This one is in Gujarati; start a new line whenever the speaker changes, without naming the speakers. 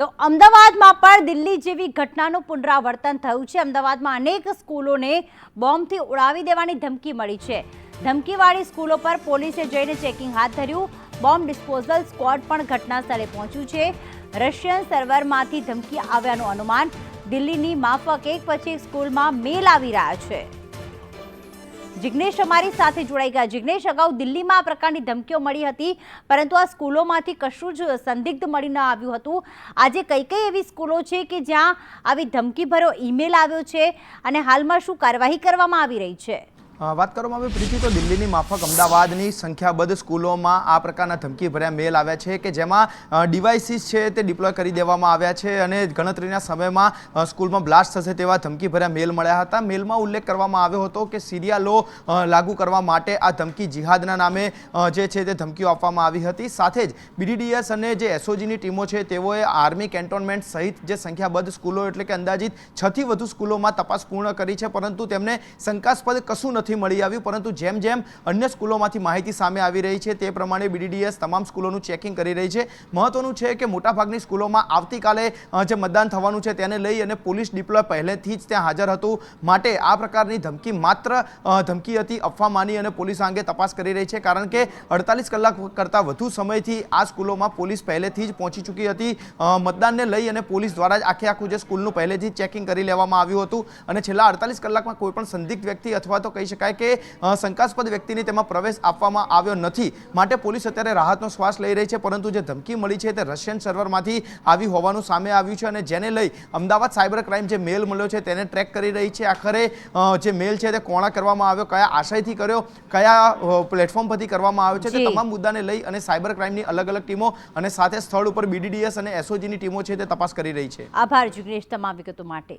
તો અમદાવાદમાં પણ દિલ્હી જેવી ઘટનાનું પુનરાવર્તન થયું છે. અમદાવાદમાં અનેક સ્કૂલોને બોમ્બથી ઉડાવી દેવાની ધમકી મળી છે. ધમકીવાળી સ્કૂલો પર પોલીસે જઈને ચેકિંગ હાથ ધર્યું. બોમ્બ ડિસ્પોઝલ સ્ક્વોડ પણ ઘટના સ્થળે પહોંચ્યું છે. રશિયન સર્વરમાંથી ધમકી આવ્યાનું અનુમાન દિલ્હીની માફક એક પછી એક સ્કૂલમાં મેલ આવી રહ્યા છે. જિગ્નેશ અમારી સાથે જોડાઈ ગયા. જિગ્નેશ, અગાઉ દિલ્હીમાં આ પ્રકારની ધમકીઓ મળી હતી, પરંતુ આ સ્કૂલોમાંથી કશું જ સંદિગ્ધ મળી ન આવ્યું હતું. આજે કઈ કઈ એવી સ્કૂલો છે કે જ્યાં આવી ધમકીભર્યો ઈમેલ આવ્યો છે અને હાલમાં શું કાર્યવાહી કરવામાં આવી રહી છે?
વાત કરવામાં આવે પ્રીતિ, તો દિલ્હીની માફક અમદાવાદની સંખ્યાબદ્ધ સ્કૂલોમાં આ પ્રકારના ધમકી ભર્યા મેલ આવ્યા છે કે જેમાં ડિવાઇસીસ છે તે ડિપ્લોય કરી દેવામાં આવ્યા છે અને ગણતરીના સમયમાં સ્કૂલમાં બ્લાસ્ટ થશે તેવા ધમકી ભર્યા મેલ મળ્યા હતા. મેલમાં ઉલ્લેખ કરવામાં આવ્યો હતો કે સિરિયા લો લાગુ કરવા માટે આ ધમકી જિહાદના નામે જે છે તે ધમકીઓ આપવામાં આવી હતી. સાથે જ બીડીડીએસ અને જે એસઓજીની ટીમો છે તેઓએ આર્મી કેન્ટોનમેન્ટ સહિત જે સંખ્યાબદ્ધ સ્કૂલો એટલે કે અંદાજિત છથી વધુ સ્કૂલોમાં તપાસ પૂર્ણ કરી છે, પરંતુ તેમને શંકાસ્પદ કશું નથી મળી આવ્યું, પરંતુ જેમ જેમ અન્ય સ્કૂલોમાંથી માહિતી સામે આવી રહી છે, તે પ્રમાણે બીડીડીએસ તમામ સ્કૂલોનું ચેકિંગ કરી રહી છે. મહત્વનું છે કે મોટાભાગની સ્કૂલોમાં આવતીકાલે જે મતદાન થવાનું છે તેને લઈ અને પોલીસ ડિપ્લોય પહેલેથી જ ત્યાં હાજર હતું. માટે આ પ્રકારની ધમકી માત્ર ધમકી હતી, અફવા માની અને પોલીસ અંગે તપાસ કરી રહી છે. કારણ કે અડતાલીસ કલાક કરતાં વધુ સમયથી આ સ્કૂલોમાં પોલીસ પહેલેથી જ પહોંચી ચૂકી હતી. મતદાનને લઈ અને પોલીસ દ્વારા જ આખે આખું જે સ્કૂલનું પહેલેથી ચેકિંગ કરી લેવામાં આવ્યું હતું. અને છેલ્લા અડતાલીસ કલાકમાં કોઈ પણ સંદિગ્ધ વ્યક્તિ અથવા તો કહી શકાય કે શંકાસ્પદ વ્યક્તિને તેમાં પ્રવેશ આપવામાં આવ્યો નથી. માટે પોલીસ અત્યારે રાહતનો શ્વાસ લઈ રહી છે પરંતુ જે ધમકી મળી છે તે રશિયન સર્વરમાંથી આવી હોવાનું સામે આવ્યું છે અને જેને લઈ અમદાવાદ સાયબર ક્રાઇમ જે મેલ મળ્યો છે તેને ટ્રેક કરી રહી છે. આખરે જે મેલ છે તે કોણા કરવામાં આવ્યો કયા આશયથી કર્યો કયા પ્લેટફોર્મ પરથી કરવામાં આવ્યો છે તે તમામ મુદ્દાને લઈ અને સાયબર ક્રાઇમની અલગ અલગ ટીમો અને સાથે સ્થળ ઉપર બીડીડીએસ અને એસઓજીની ટીમો છે તે તપાસ કરી રહી છે.
આભાર જુગ્નેશ તમામ વિગતો માટે.